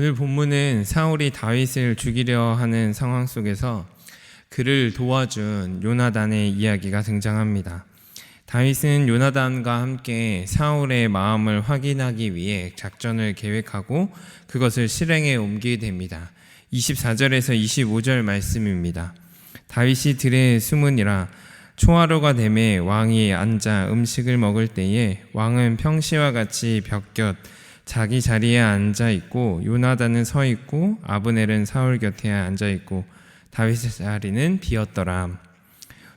오늘 본문은 사울이 다윗을 죽이려 하는 상황 속에서 그를 도와준 요나단의 이야기가 등장합니다. 다윗은 요나단과 함께 사울의 마음을 확인하기 위해 작전을 계획하고 그것을 실행에 옮기게 됩니다. 24절에서 25절 말씀입니다. 다윗이 들에 숨으니라 초하루가 되매 왕이 앉아 음식을 먹을 때에 왕은 평시와 같이 벽곁 자기 자리에 앉아 있고 요나단은 서 있고 아브넬은 사울 곁에 앉아 있고 다윗의 자리는 비었더라.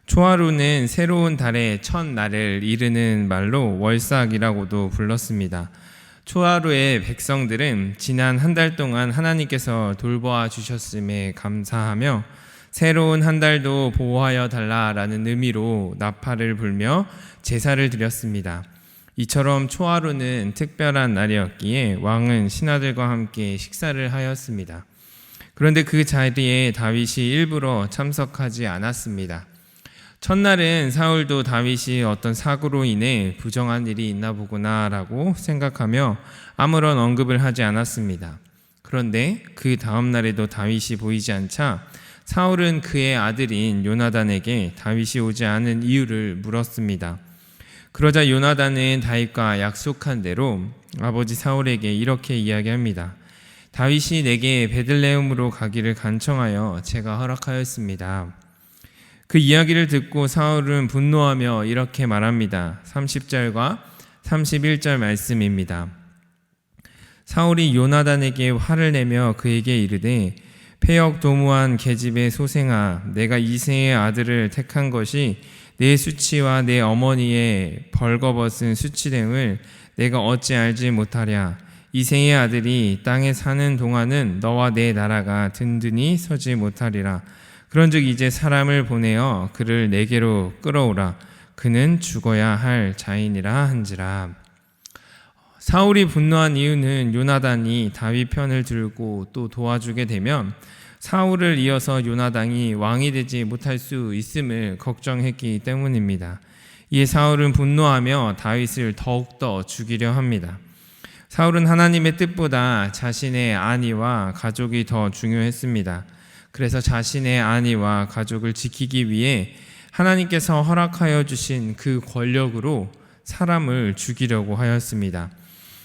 초하루는 새로운 달의 첫 날을 이르는 말로 월삭이라고도 불렀습니다. 초하루의 백성들은 지난 한 달 동안 하나님께서 돌보아 주셨음에 감사하며 새로운 한 달도 보호하여 달라라는 의미로 나팔을 불며 제사를 드렸습니다. 이처럼 초하루는 특별한 날이었기에 왕은 신하들과 함께 식사를 하였습니다. 그런데 그 자리에 다윗이 일부러 참석하지 않았습니다. 첫날은 사울도 다윗이 어떤 사고로 인해 부정한 일이 있나 보구나라고 생각하며 아무런 언급을 하지 않았습니다. 그런데 그 다음 날에도 다윗이 보이지 않자 사울은 그의 아들인 요나단에게 다윗이 오지 않은 이유를 물었습니다. 그러자 요나단은 다윗과 약속한 대로 아버지 사울에게 이렇게 이야기합니다. 다윗이 내게 베들레헴으로 가기를 간청하여 제가 허락하였습니다. 그 이야기를 듣고 사울은 분노하며 이렇게 말합니다. 30절과 31절 말씀입니다. 사울이 요나단에게 화를 내며 그에게 이르되 폐역 도무한 계집의 소생아 내가 이세의 아들을 택한 것이 내 수치와 내 어머니의 벌거벗은 수치됨을 내가 어찌 알지 못하랴. 이세의 아들이 땅에 사는 동안은 너와 내 나라가 든든히 서지 못하리라. 그런즉 이제 사람을 보내어 그를 내게로 끌어오라. 그는 죽어야 할 자인이라 한지라. 사울이 분노한 이유는 요나단이 다윗 편을 들고 또 도와주게 되면 사울을 이어서 요나단이 왕이 되지 못할 수 있음을 걱정했기 때문입니다. 이에 사울은 분노하며 다윗을 더욱더 죽이려 합니다. 사울은 하나님의 뜻보다 자신의 안위와 가족이 더 중요했습니다. 그래서 자신의 안위와 가족을 지키기 위해 하나님께서 허락하여 주신 그 권력으로 사람을 죽이려고 하였습니다.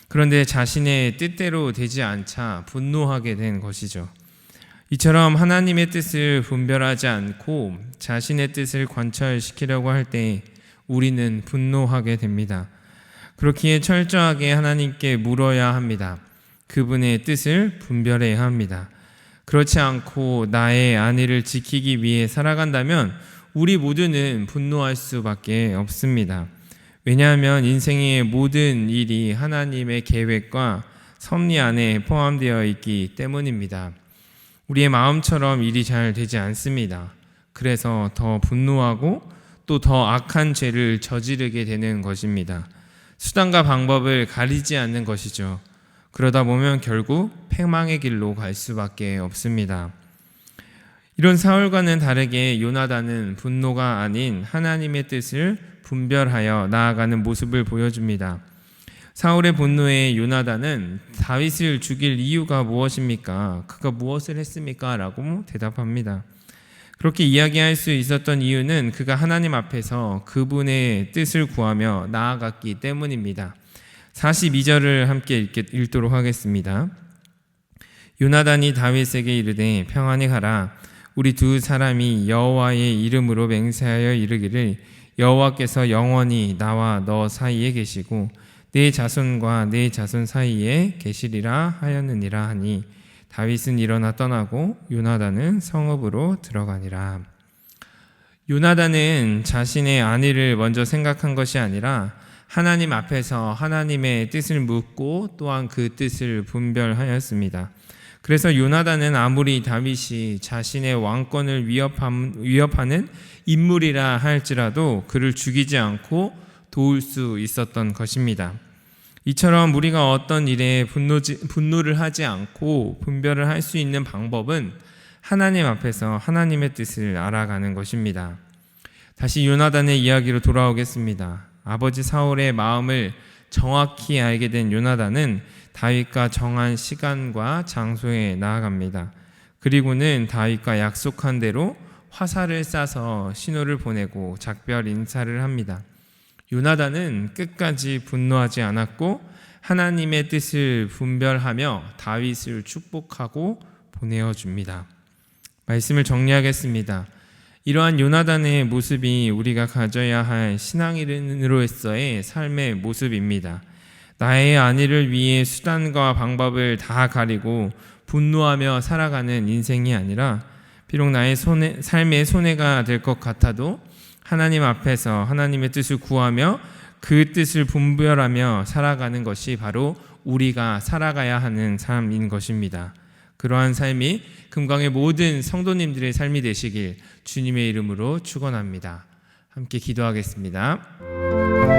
그런데 자신의 뜻대로 되지 않자 분노하게 된 것이죠. 이처럼 하나님의 뜻을 분별하지 않고 자신의 뜻을 관철시키려고 할 때 우리는 분노하게 됩니다. 그렇기에 철저하게 하나님께 물어야 합니다. 그분의 뜻을 분별해야 합니다. 그렇지 않고 나의 안위를 지키기 위해 살아간다면 우리 모두는 분노할 수밖에 없습니다. 왜냐하면 인생의 모든 일이 하나님의 계획과 섭리 안에 포함되어 있기 때문입니다. 우리의 마음처럼 일이 잘 되지 않습니다. 그래서 더 분노하고 또 더 악한 죄를 저지르게 되는 것입니다. 수단과 방법을 가리지 않는 것이죠. 그러다 보면 결국 패망의 길로 갈 수밖에 없습니다. 이런 사울과는 다르게 요나단은 분노가 아닌 하나님의 뜻을 분별하여 나아가는 모습을 보여줍니다. 사울의 분노에 요나단은 다윗을 죽일 이유가 무엇입니까? 그가 무엇을 했습니까? 라고 대답합니다. 그렇게 이야기할 수 있었던 이유는 그가 하나님 앞에서 그분의 뜻을 구하며 나아갔기 때문입니다. 42절을 함께 읽 도록 하겠습니다. 요나단이 다윗에게 이르되 평안히 가라 우리 두 사람이 여호와의 이름으로 맹세하여 이르기를 여호와께서 영원히 나와 너 사이에 계시고 내 자손과 내 자손 사이에 계시리라 하였느니라 하니 다윗은 일어나 떠나고 요나단은 성읍으로 들어가니라. 요나단은 자신의 안위를 먼저 생각한 것이 아니라 하나님 앞에서 하나님의 뜻을 묻고 또한 그 뜻을 분별하였습니다. 그래서 요나단은 아무리 다윗이 자신의 왕권을 위협하는 인물이라 할지라도 그를 죽이지 않고 도울 수 있었던 것입니다. 이처럼 우리가 어떤 일에 분노, 분노 를 하지 않고 분별을 할 수 있는 방법은 하나님 앞에서 하나님의 뜻을 알아가는 것입니다. 다시 요나단의 이야기로 돌아오겠습니다. 아버지 사울의 마음을 정확히 알게 된 요나단은 다윗과 정한 시간과 장소에 나아갑니다. 그리고는 다윗과 약속한 대로 화살을 쏴서 신호를 보내고 작별 인사를 합니다. 요나단은 끝까지 분노하지 않았고 하나님의 뜻을 분별하며 다윗을 축복하고 보내어 줍니다. 말씀을 정리하겠습니다. 이러한 요나단의 모습이 우리가 가져야 할 신앙인으로서의 삶의 모습입니다. 나의 안위를 위해 수단과 방법을 다 가리고 분노하며 살아가는 인생이 아니라 비록 나의 손해, 삶의 손해가 될 것 같아도 하나님 앞에서 하나님의 뜻을 구하며 그 뜻을 분별하며 살아가는 것이 바로 우리가 살아가야 하는 삶인 것입니다. 그러한 삶이 금강의 모든 성도님들의 삶이 되시길 주님의 이름으로 축원합니다. 함께 기도하겠습니다.